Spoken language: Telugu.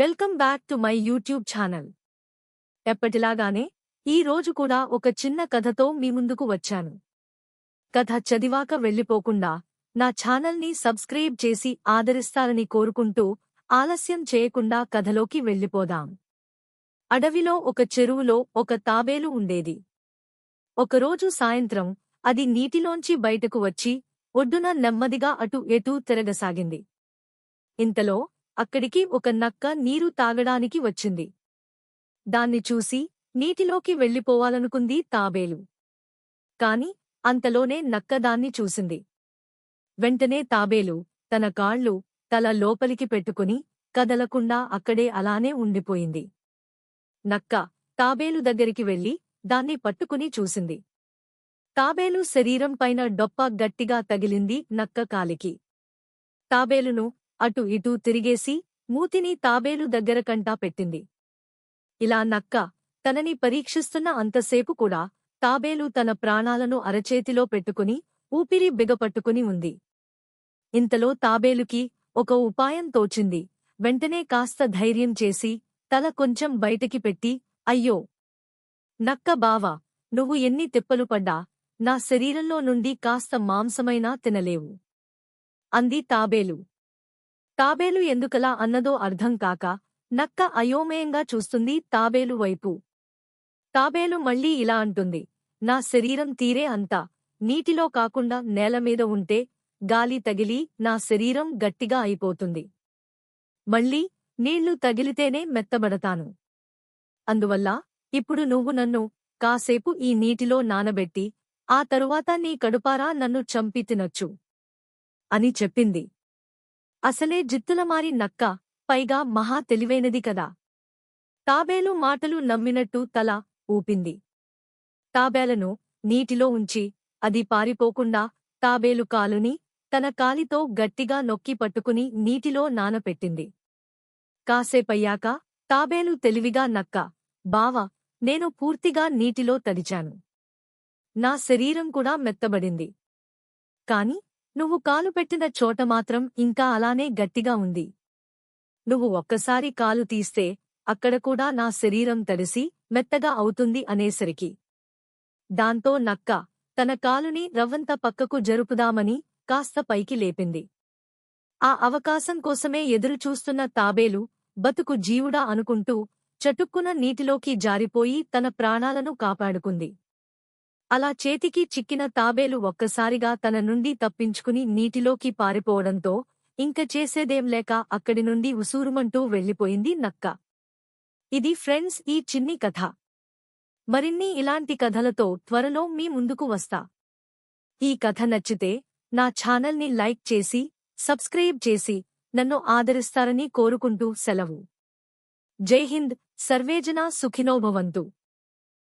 Welcome back to my YouTube channel. ఎప్పటిలాగానే ఈ రోజు కూడా ఒక చిన్న కథతో మీ ముందుకు వచ్చాను. కథ చదివాక వెళ్ళిపోకుండా నా ఛానల్ని సబ్స్క్రైబ్ చేసి ఆదరిస్తారని కోరుకుంటూ ఆలస్యం చేయకుండా కథలోకి వెళ్ళిపోదాం. అడవిలో ఒక చెరువులో ఒక తాబేలు ఉండేది. ఒకరోజు సాయంత్రం అది నీటిలోంచి బయటకు వచ్చి ఒడ్డున నెమ్మదిగా అటు ఎటూ తిరగసాగింది. ఇంతలో అక్కడికి ఒక నక్క నీరు తాగడానికి వచ్చింది. దాన్ని చూసి నీటిలోకి వెళ్ళిపోవాలనుకుంది తాబేలు. కాని అంతలోనే నక్క దాన్ని చూసింది. వెంటనే తాబేలు తన కాళ్ళు తల లోపలికి పెట్టుకుని కదలకుండా అక్కడే అలానే ఉండిపోయింది. నక్క తాబేలు దగ్గరికి వెళ్ళి దాన్ని పట్టుకుని చూసింది. తాబేలు శరీరం పైన డొప్ప గట్టిగా తగిలింది నక్క కాలికి. తాబేలును అటు ఇటూ తిరిగేసి మూతిని తాబేలు దగ్గర కంటా పెట్టింది. ఇలా నక్క తనని పరీక్షిస్తున్న అంతసేపు కూడా తాబేలు తన ప్రాణాలను అరచేతిలో పెట్టుకుని ఊపిరి బిగపట్టుకుని ఉంది. ఇంతలో తాబేలుకి ఒక ఉపాయం తోచింది. వెంటనే కాస్త ధైర్యం చేసి తల కొంచెం బయటికి పెట్టి అయ్యో! నక్క బావా! నువ్వు ఎన్ని తిప్పలు పడ్డా? నా శరీరంలో నుండి కాస్త మాంసమైనా తినలేవు అంది తాబేలు. తాబేలు ఎందుకలా అన్నదో అర్థం కాక నక్క అయోమయంగా చూస్తుంది తాబేలు వైపు. తాబేలు మళ్ళీ ఇలా అంటుంది నా శరీరం తీరే అంతా నీటిలో కాకుండా నేలమీద ఉంటే గాలి తగిలి నా శరీరం గట్టిగా అయిపోతుంది. మళ్ళీ నీళ్ళు తగిలితేనే మెత్తబడతాను. అందువల్ల ఇప్పుడు నువ్వు నన్ను కాసేపు ఈ నీటిలో నానబెట్టి ఆ తరువాత నీ కడుపారా నన్ను చంపి తినొచ్చు అని చెప్పింది. అసలే జిత్తులమారి నక్క పైగా మహా తెలివైనది కదా. తాబేలు మాటలు నమ్మినట్టు తల ఊపింది. తాబేలను నీటిలో ఉంచి అది పారిపోకుండా తాబేలు కాలుని తన కాలితో గట్టిగా నొక్కి పట్టుకుని నీటిలో నానపెట్టింది. కాసేపయ్యాక తాబేలు తెలివిగా నక్క బావ నేను పూర్తిగా నీటిలో తడిచాను. నా శరీరం కూడా మెత్తబడింది. కాని నువ్వు కాలు పెట్టిన చోట మాత్రం ఇంకా అలానే గట్టిగా ఉంది. నువ్వు ఒక్కసారి కాలు తీస్తే అక్కడ కూడా నా శరీరం తడిసి మెత్తగా అవుతుంది అనేసరికి. దాంతో నక్క తన కాలుని రవ్వంత పక్కకు జరుపుదామని కాస్త పైకి లేపింది. ఆ అవకాశం కోసమే ఎదురుచూస్తున్న తాబేలు బతుకు జీవుడా అనుకుంటూ చటుక్కున నీటిలోకి జారిపోయి తన ప్రాణాలను కాపాడుకుంది. అలా చేతికి చిక్కిన తాబేలు ఒక్కసారిగా తన నుండి తప్పించుకుని నీటిలోకి పారిపోవడంతో ఇంక చేసేదేం లేక అక్కడి నుండి ఉసూరుమంటూ వెళ్ళిపోయింది నక్క. ఇది ఫ్రెండ్స్ ఈ చిన్ని కథ. మరిన్ని ఇలాంటి కథలతో త్వరలో మీ ముందుకు వస్తా. ఈ కథ నచ్చితే నా ఛానల్ని లైక్ చేసి సబ్స్క్రైబ్ చేసి నన్ను ఆదరిస్తారని కోరుకుంటూ సెలవు. జై హింద్ సర్వేజనా సుఖినోభవంతు